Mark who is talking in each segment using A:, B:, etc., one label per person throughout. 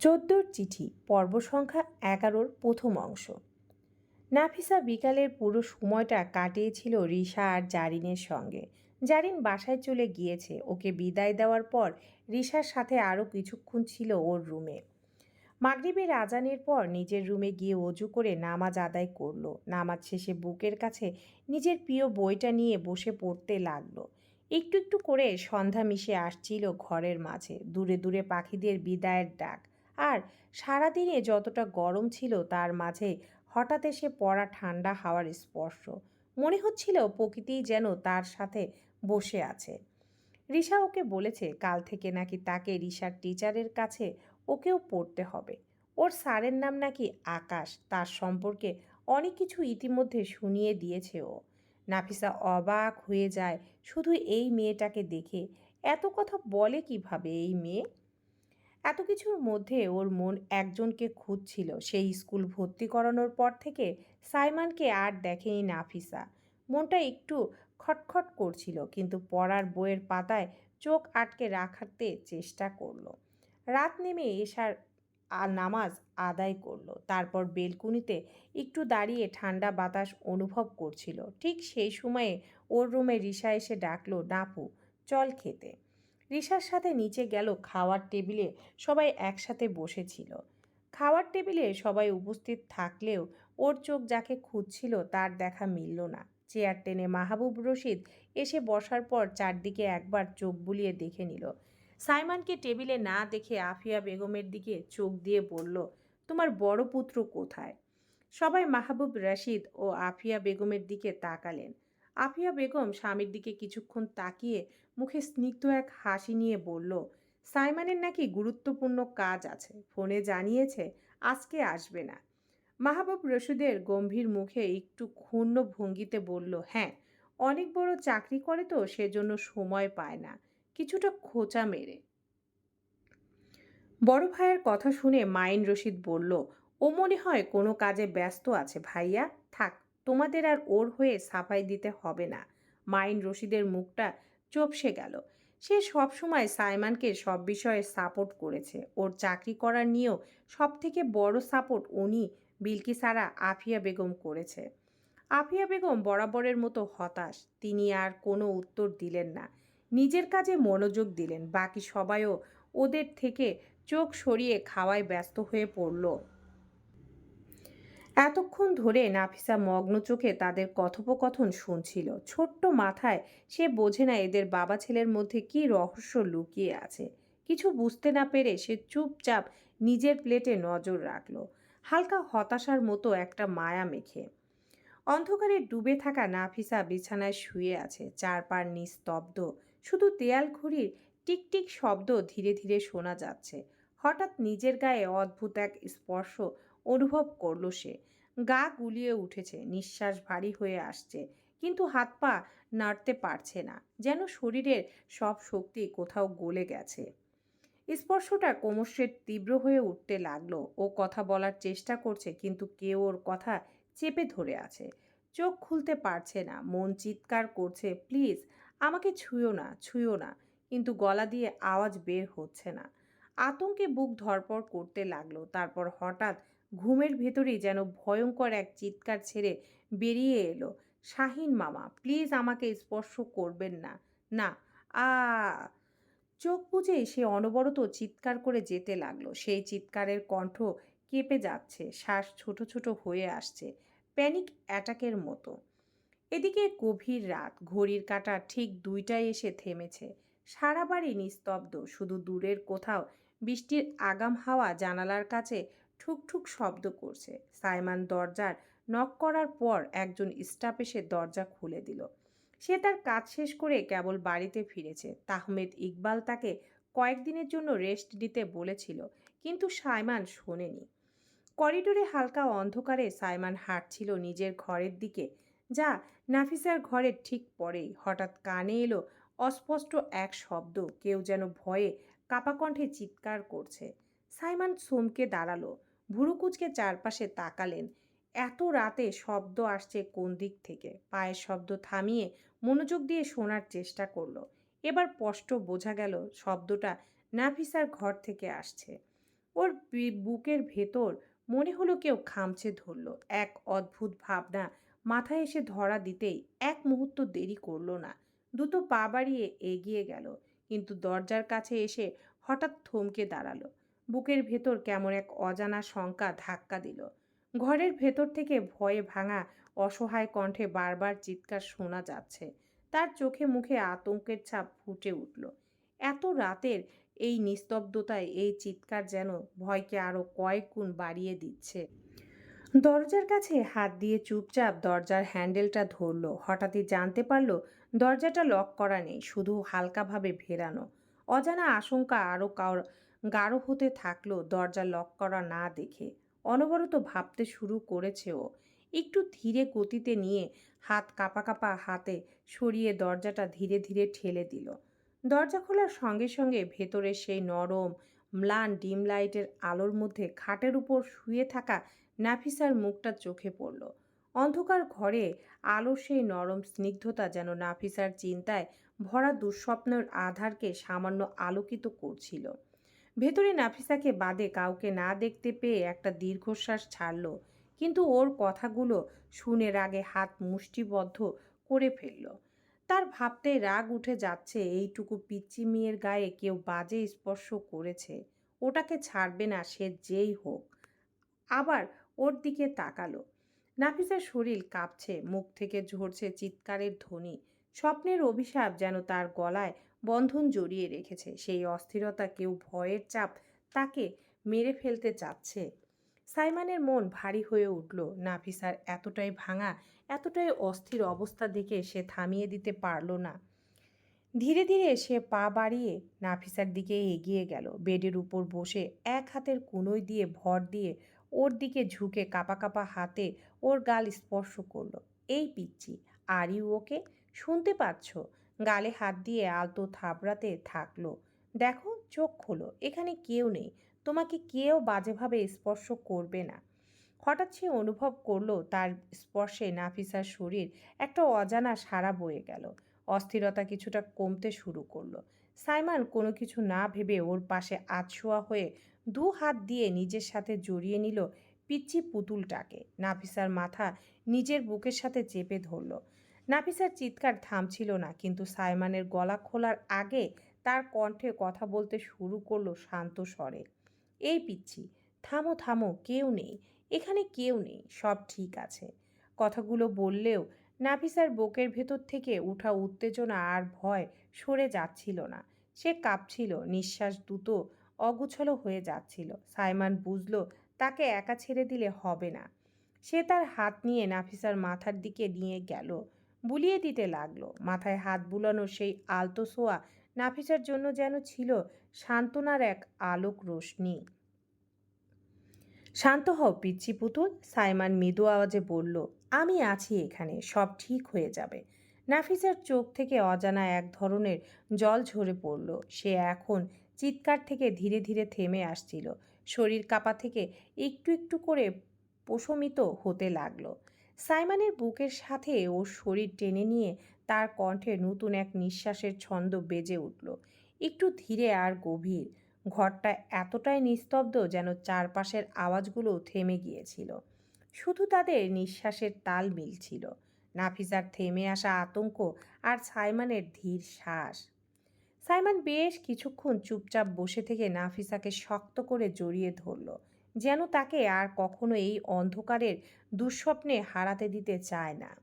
A: চোদ্দোর চিঠি, পর্ব সংখ্যা এগারোর প্রথম অংশ। নাফিসা বিকালের পুরো সময়টা কাটিয়েছিল রিশা আর জারিনের সঙ্গে। জারিন বাসায় চলে গিয়েছে, ওকে বিদায় দেওয়ার পর রিশার সাথে আরও কিছুক্ষণ ছিল ওর রুমে। মাগরিবের আজানের পর নিজের রুমে গিয়ে অজু করে নামাজ আদায় করল। নামাজ শেষে বুকের কাছে নিজের প্রিয় বইটা নিয়ে বসে পড়তে লাগল। একটু একটু করে সন্ধ্যা মিশে আসছিল ঘরের মাঝে। দূরে দূরে পাখিদের বিদায়ের ডাক। আর সারাদিনে যতটা গরম ছিল তার মাঝে হঠাৎ এসে পড়া ঠান্ডা হাওয়ার স্পর্শ। মনে হচ্ছিল প্রকৃতিই যেন তার সাথে বসে আছে। রিশা ওকে বলেছে, কাল থেকে নাকি তাকে রিশার টিচারের কাছে ওকেও পড়তে হবে। ওর স্যারের নাম নাকি আকাশ, তার সম্পর্কে অনেক কিছু ইতিমধ্যে শুনিয়ে দিয়েছে ও। নাফিসা অবাক হয়ে যায়, শুধু এই মেয়েটাকে দেখে? এত কথা বলে কীভাবে এই মেয়ে? এত কিছুর মধ্যে ওর মন একজনকে খুঁজছিল। সেই স্কুল ভর্তি করানোর পর থেকে সাইমানকে আর দেখেনি নাফিসা। মনটা একটু খটখট করছিল, কিন্তু পড়ার বইয়ের পাতায় চোখ আটকে রাখাতে চেষ্টা করল। রাত নেমে এসার নামাজ আদায় করল। তারপর বেলকুনিতে একটু দাঁড়িয়ে ঠান্ডা বাতাস অনুভব করছিল। ঠিক সেই সময়ে ওর রুমে রিসা এসে ডাকলো, নাপু, চল খেতে। রিসার সাথে নিচে গেল খাওয়ার টেবিলে সবাই একসাথে বসেছিল। খাওয়ার টেবিলে সবাই উপস্থিত থাকলেও ওর চোখ যাকে খুঁজছিল তার দেখা মিলল না। চেয়ার টেনে মাহবুব রশিদ এসে বসার পর চারদিকে একবার চোখ বুলিয়ে দেখে নিল। সাইমানকে টেবিলে না দেখে আফিয়া বেগমের দিকে চোখ দিয়ে বলল, তোমার বড় পুত্র কোথায়? সবাই মাহবুব রশিদ ও আফিয়া বেগমের দিকে তাকালেন। আফিয়া বেগম স্বামীর দিকে কিছুক্ষণ তাকিয়ে মুখে স্নিগ্ধ এক হাসি নিয়ে বলল, সাইমানের নাকি গুরুত্বপূর্ণ কাজ আছে। ফোনে জানিয়েছে, আজকে আসবে না। মাহবুব রশিদের গম্ভীর মুখে একটু ক্ষুণ্ণ ভঙ্গিতে বলল হ্যাঁ অনেক বড় চাকরি করে তো, সেজন্য সময় পায় না। কিছুটা খোঁচা মেরে। বড় ভাইয়ের কথা শুনে মাইন রশিদ বলল, ও মনে হয় কোনো কাজে ব্যস্ত আছে ভাইয়া। থাক, তোমাদের আর ওর হয়ে সাফাই দিতে হবে না। মাইন রশিদের মুখটা চপসে গেল। সে সবসময় সাইমানকে সব বিষয়ে সাপোর্ট করেছে। ওর চাকরি করার নিয়েও সব থেকে বড় সাপোর্ট উনি বিলকি বিলকিসারা আফিয়া বেগম করেছে। আফিয়া বেগম বরাবরের মতো হতাশ। তিনি আর কোনো উত্তর দিলেন না। নিজের কাজে মনোযোগ দিলেন। বাকি সবাইও ওদের থেকে চোখ সরিয়ে খাওয়ায় ব্যস্ত হয়ে পড়ল। এতক্ষণ ধরে নাফিসা মগ্ন চোখে তাদের কথোপকথন শুনছিল। ছোট্ট মাথায় সে বোঝে না এদের বাবা ছেলের মধ্যে কি রহস্য লুকিয়ে আছে। কিছু বুঝতে না পেরে সে চুপচাপ নিজের প্লেটে নজর রাখল। হালকা হতাশার মতো একটা মায়া মেখে। অন্ধকারে ডুবে থাকা নাফিসা বিছানায় শুয়ে আছে। চারপার নিস্তব্ধ। শুধু দেয়াল ঘড়ির টিকটিক শব্দ ধীরে ধীরে শোনা যাচ্ছে। হঠাৎ নিজের গায়ে অদ্ভুত এক স্পর্শ অনুভব করল সে। গা গুলিয়ে উঠেছে, নিঃশ্বাস ভারী হয়ে আসছে, কিন্তু হাত পা নাড়তে পারছে না, যেন শরীরের সব শক্তি কোথাও গলে গেছে। স্পর্শটা ক্রমশের তীব্র হয়ে উঠতে লাগল। ও কথা বলার চেষ্টা করছে, কিন্তু কেউ ওর কথা চেপে ধরে আছে। চোখ খুলতে পারছে না, মন চিৎকার করছে, প্লিজ, আমাকে ছুঁয়ো না ছুঁয়ো না। কিন্তু গলা দিয়ে আওয়াজ বের হচ্ছে না। আতঙ্কে বুক ধরপড় করতে লাগল, তারপর হঠাৎ ঘুমের ভেতরেই যেন ভয়ঙ্কর এক চিৎকার ছেড়ে বেরিয়ে এলো। শাহিন মামা প্লিজ আমাকে স্পর্শ করবেন না। না। আ চোখ বুঝেই সে অনবরত চিৎকার করে যেতে লাগল। সেই চিৎকারের কণ্ঠ কেঁপে যাচ্ছে, শ্বাস ছোট ছোট হয়ে আসছে প্যানিক অ্যাটাকের মতো। এদিকে গভীর রাত, ঘড়ির কাঁটা ঠিক দুইটায় এসে থেমেছে। সারা বাড়ি নিস্তব্ধ, শুধু দূরের কোথাও বৃষ্টির আগাম হাওয়া জানালার কাছে ঠুকঠুক শব্দ করছে। সাইমান দরজার নক করার পর একজন স্টাফ এসে দরজা খুলে দিল। সে তার কাজ শেষ করে কেবল বাড়িতে ফিরেছে। তাহমেদ ইকবাল তাকে কয়েকদিনের জন্য রেস্ট দিতে বলেছিল, কিন্তু সাইমান শোনেনি। করিডোরে হালকা অন্ধকারে সাইমান হাঁটছিল নিজের ঘরের দিকে। যা নাফিসার ঘরের ঠিক পরেই। হঠাৎ কানে এলো অস্পষ্ট এক শব্দ, কেউ যেন ভয়ে কাপা কণ্ঠে চিৎকার করছে। সাইমান সোমকে দাঁড়াল। ভুরুকুচকে চারপাশে তাকালেন। এত রাতে শব্দ আসছে কোন দিক থেকে? পায়ের শব্দ থামিয়ে মনোযোগ দিয়ে শোনার চেষ্টা করল। এবার স্পষ্ট বোঝা গেল শব্দটা নাফিসার ঘর থেকে আসছে। ওর বুকের ভেতর মনে হলো কেউ খামছে ধরল। এক অদ্ভুত ভাবনা মাথায় এসে ধরা দিতেই এক মুহূর্ত দেরি করল না। দুটো পা বাড়িয়ে এগিয়ে গেল, কিন্তু দরজার কাছে এসে হঠাৎ থমকে দাঁড়াল। বুকের ভেতর কেমন এক অজানা শঙ্কা ধাক্কা দিল। ঘরের ভেতর থেকে ভয়ে ভাঙা অসহায় কণ্ঠে বারবার চিৎকার শোনা যাচ্ছে। তার চোখে মুখে আতঙ্কের ছাপ ফুটে উঠল। এত রাতের এই নিস্তব্ধতায় এই চিৎকার যেন ভয়কে আরও কয়েক গুণ বাড়িয়ে দিচ্ছে। দরজার কাছে হাত দিয়ে চুপচাপ দরজার হ্যান্ডেলটা ধরলো। হঠাৎই জানতে পারল, দরজাটা লক করা নেই, শুধু হালকাভাবে ভেরানো। অজানা আশঙ্কা আরও কার গাঢ় হতে থাকল দরজা লক করা না দেখে। অনবরত ভাবতে শুরু করেছে ও। একটু ধীরে গতিতে নিয়ে হাত কাঁপা কাঁপা হাতে সরিয়ে দরজাটা ধীরে ধীরে ঠেলে দিল। দরজা খোলার সঙ্গে সঙ্গে ভেতরে সেই নরম, ম্লান ডিম লাইটের আলোর মধ্যে খাটের উপর শুয়ে থাকা নাফিসার মুখটা চোখে পড়ল। অন্ধকার ঘরে আলোর সেই নরম স্নিগ্ধতা যেন নাফিসার চিন্তায় ভরা দুঃস্বপ্নের আধারকে সামান্য আলোকিত করছিল। ভেতরে নাফিসাকে বাদে কাউকে না দেখতে পেয়ে একটা দীর্ঘশ্বাস ছাড়ল। কিন্তু ওর কথাগুলো শুনে রাগে হাত মুষ্টিবদ্ধ করে ফেলল। তার ভাবতে রাগ উঠে যাচ্ছে, এইটুকু পিচ্চি মেয়ের গায়ে কেউ বাজে স্পর্শ করেছে। ওটাকে ছাড়বে না সে যেই হোক। আবার ওর দিকে তাকালো। নাফিসার শরীর কাঁপছে, মুখ থেকে ঝরছে চিৎকারের ধ্বনি। স্বপ্নের অভিশাপ যেন তার গলায় বন্ধন জড়িয়ে রেখেছে। সেই অস্থিরতা কেউ ভয়ের চাপ তাকে মেরে ফেলতে চাচ্ছে। সাইমানের মন ভারী হয়ে উঠল। নাফিসার এতটাই ভাঙা, এতটাই অস্থির অবস্থা দেখে সে থামিয়ে দিতে পারল না। ধীরে ধীরে সে পা বাড়িয়ে নাফিসার দিকে এগিয়ে গেল। বেডের উপর বসে এক হাতের কুনোই দিয়ে ভর দিয়ে ওর দিকে ঝুঁকে কাপা কাপা হাতে ওর গাল স্পর্শ করল। এই পিচ্ছি আর ইউ ওকে? শুনতে পাচ্ছ? গালে হাত দিয়ে আলতো থাবড়াতে থাকল। দেখো, চোখ খোলো, এখানে কেউ নেই, তোমাকে কেউ বাজেভাবে স্পর্শ করবে না। হঠাৎ সে অনুভব করল, তার স্পর্শে নাফিসার শরীর একটা অজানা সারা বয়ে গেল। অস্থিরতা কিছুটা কমতে শুরু করল। সাইমান কোনো কিছু না ভেবে ওর পাশে আতশোয়া হয়ে দু হাত দিয়ে নিজের সাথে জড়িয়ে নিল পিচ্ছি পুতুলটাকে। নাফিসার মাথা নিজের বুকের সাথে চেপে ধরল। নাফিসার চিৎকার থামছিল না, কিন্তু সাইমানের গলা খোলার আগে তার কণ্ঠে কথা বলতে শুরু করল শান্ত স্বরে, এই পিচ্ছি, থামো থামো, কেউ নেই, এখানে কেউ নেই, সব ঠিক আছে। কথাগুলো বললেও নাফিসার বুকের ভেতর থেকে উঠা উত্তেজনা আর ভয় সরে যাচ্ছিল না। সে কাঁপছিল, নিঃশ্বাস দুটো অগুছলো হয়ে যাচ্ছিল। সাইমান বুঝল, তাকে একা ছেড়ে দিলে হবে না। সে তার হাত নিয়ে নাফিসার মাথার দিকে নিয়ে গেল। বুলিয়ে দিতে লাগল। মাথায় হাত বুলানো সেই আলতো সোয়া নাফিসার জন্য যেন ছিল সান্ত্বনার এক আলোক রোশনি। শান্ত হও পিচ্ছি পুতুল, সাইমান মৃদু আওয়াজে বলল, আমি আছি এখানে, সব ঠিক হয়ে যাবে। নাফিসার চোখ থেকে অজানা এক ধরনের জল ঝরে পড়ল। সে এখন চিৎকার থেকে ধীরে ধীরে থেমে আসছিল। শরীর কাঁপা থেকে একটু একটু করে প্রশমিত হতে লাগল। সাইমানের বুকের সাথে ওর শরীর টেনে নিয়ে তার কণ্ঠে নতুন এক নিঃশ্বাসের ছন্দ বেজে উঠল। একটু ধীরে আর গভীর। ঘরটা এতটাই নিস্তব্ধ যেন চারপাশের আওয়াজগুলো থেমে গিয়েছিল। শুধু তাদের নিঃশ্বাসের তাল মিলছিল। নাফিসার থেমে আসা আতঙ্ক আর সাইমানের ধীর শ্বাস। সাইমান বেশ কিছুক্ষণ চুপচাপ বসে থেকে নাফিসাকে শক্ত করে জড়িয়ে ধরল। যেন তাকে আর কখনো এই অন্ধকারের দুঃস্বপ্নে হারাতে দিতে চায় না।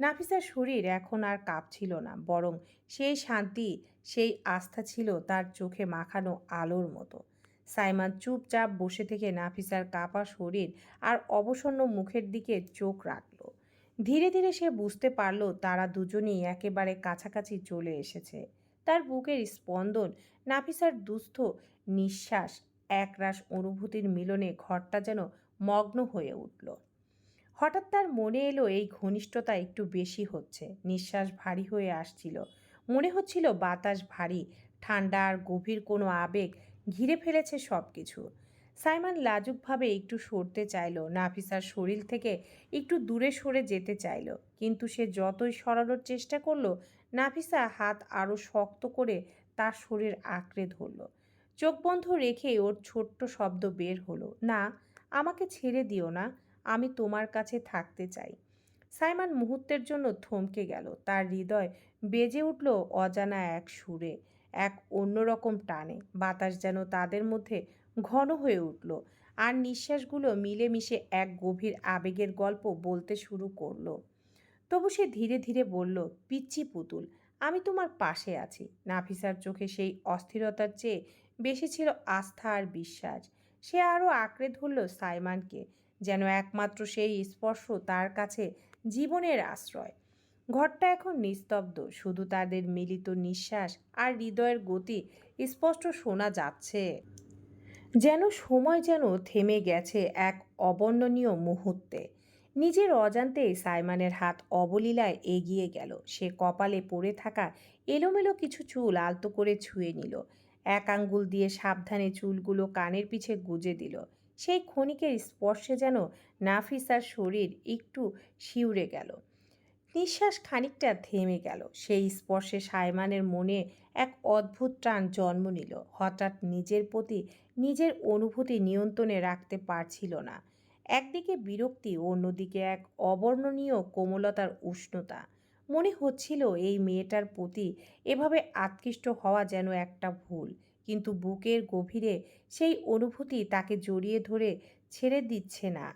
A: নাফিসার শরীর এখন আর কাঁপছিল না, বরং সেই শান্তি, সেই আস্থা ছিল তার চোখে মাখানো আলোর মতো। সাইমান চুপচাপ বসে থেকে নাফিসার কাঁপা শরীর আর অবসন্ন মুখের দিকে চোখ রাখল। ধীরে ধীরে সে বুঝতে পারল তারা দুজনেই একেবারে কাছাকাছি চলে এসেছে। তার বুকের স্পন্দন নাফিসার দুস্থ নিঃশ্বাস একরাশ অনুভূতির মিলনে ঘরটা যেন মগ্ন হয়ে উঠল। হঠাৎ তার মনে এলো এই ঘনিষ্ঠতা একটু বেশি হচ্ছে। নিঃশ্বাস ভারী হয়ে আসছিল। মনে হচ্ছিল বাতাস ভারী, ঠান্ডা আর গভীর কোনো আবেগ ঘিরে ফেলেছে সব কিছু সাইমান লাজুকভাবে একটু সরতে চাইল, নাফিসার শরীর থেকে একটু দূরে সরে যেতে চাইল, কিন্তু সে যতই সরানোর চেষ্টা করল, নাফিসা হাত আরও শক্ত করে তার শরীর আঁকড়ে ধরল। চোখ বন্ধ রেখে ওর ছোট্ট শব্দ বের হলো, না, আমাকে ছেড়ে দিও না, আমি তোমার কাছে থাকতে চাই। সাইমান মুহূর্তের জন্য থমকে গেল, তার হৃদয় বেজে উঠল অজানা এক সুরে, এক অন্যরকম টানে, বাতাস যেন তাদের মধ্যে ঘন হয়ে উঠল, আর নিঃশ্বাসগুলো মিলেমিশে এক গভীর আবেগের গল্প বলতে শুরু করল। তবু সে ধীরে ধীরে বলল পিচ্ছি পুতুল, আমি তোমার পাশে আছি। নাফিসার চোখে সেই অস্থিরতার চেয়ে বেশি ছিল আস্থা আর বিশ্বাস। সে আরও আঁকড়ে ধরল সাইমানকে, যেন একমাত্র সেই স্পর্শ তার কাছে জীবনের আশ্রয়। ঘরটা এখন নিস্তব্ধ, শুধু তাদের মিলিত নিঃশ্বাস আর হৃদয়ের গতি স্পষ্ট শোনা যাচ্ছে। যেন সময় যেন থেমে গেছে এক অবর্ণনীয় মুহূর্তে। নিজের অজান্তেই সাইমানের হাত অবলীলায় এগিয়ে গেল। সে কপালে পড়ে থাকা এলোমেলো কিছু চুল আলতো করে ছুঁয়ে নিল। এক আঙ্গুল দিয়ে সাবধানে চুলগুলো কানের পিছে গুজে দিল। সেই ক্ষণিকের স্পর্শে যেন নাফিসার শরীর একটু শিউরে গেল। নিঃশ্বাস খানিকটা থেমে গেল। সেই স্পর্শে সাইমানের মনে এক অদ্ভুত টান জন্ম নিল। হঠাৎ নিজের প্রতি নিজের অনুভূতি নিয়ন্ত্রণে রাখতে পারছিল না। একদিকে বিরক্তি, অন্যদিকে এক অবর্ণনীয় কোমলতার উষ্ণতা। মনে হচ্ছিল এই মেয়েটার প্রতি এভাবে আকৃষ্ট হওয়া যেন একটা ভুল। কিন্তু বুকের গভীরে সেই অনুভূতি তাকে জড়িয়ে ধরে ছেড়ে দিচ্ছে না।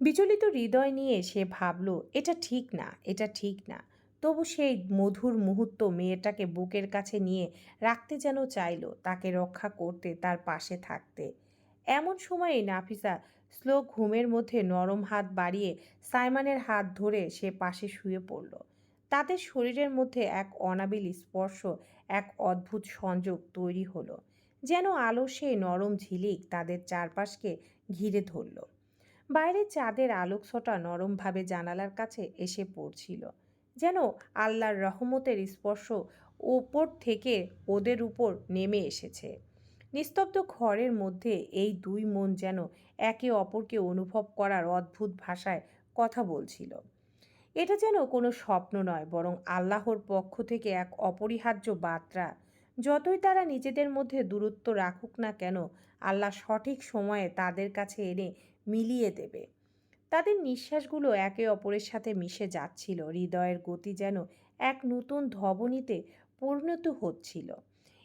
A: বিচলিত হৃদয় নিয়ে সে ভাবল, এটা ঠিক না, এটা ঠিক না। তবু সেই মধুর মুহূর্ত মেয়েটাকে বুকের কাছে নিয়ে রাখতে যেন চাইল, তাকে রক্ষা করতে, তার পাশে থাকতে। এমন সময়ে নাফিসা স্লো ঘুমের মধ্যে নরম হাত বাড়িয়ে সাইমানের হাত ধরে সে পাশে শুয়ে পড়ল। তাদের শরীরের মধ্যে এক অনাবিল স্পর্শ, এক অদ্ভুত সংযোগ তৈরি হলো, যেন আলো সে নরম ঝিলিক তাদের চারপাশকে ঘিরে ধরল। বাইরে চাঁদের আলোকছটা নরমভাবে জানালার কাছে এসে পড়ছিল, যেন আল্লাহর রহমতের স্পর্শ ওপর থেকে ওদের উপর নেমে এসেছে। নিস্তব্ধ ঘরের মধ্যে এই দুই মন যেন একে অপরকে অনুভব করার অদ্ভুত ভাষায় কথা বলছিল। এটা যেন কোনো স্বপ্ন নয়, বরং আল্লাহর পক্ষ থেকে এক অপরিহার্য বার্তা। যতই তারা নিজেদের মধ্যে দূরত্ব রাখুক না কেন, আল্লাহ সঠিক সময়ে তাদের কাছে এনে মিলিয়ে দেবে। তাদের নিঃশ্বাসগুলো একে অপরের সাথে মিশে যাচ্ছিল, হৃদয়ের গতি যেন এক নতুন ধবনীতে পরিণত হচ্ছিল।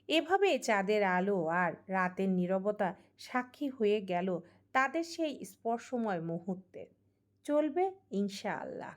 A: এভাবে চাঁদের আলো আর রাতের নীরবতা সাক্ষী হয়ে গেল তাদের সেই স্পর্শময় মুহূর্তের চলবে ইনশাআল্লাহ।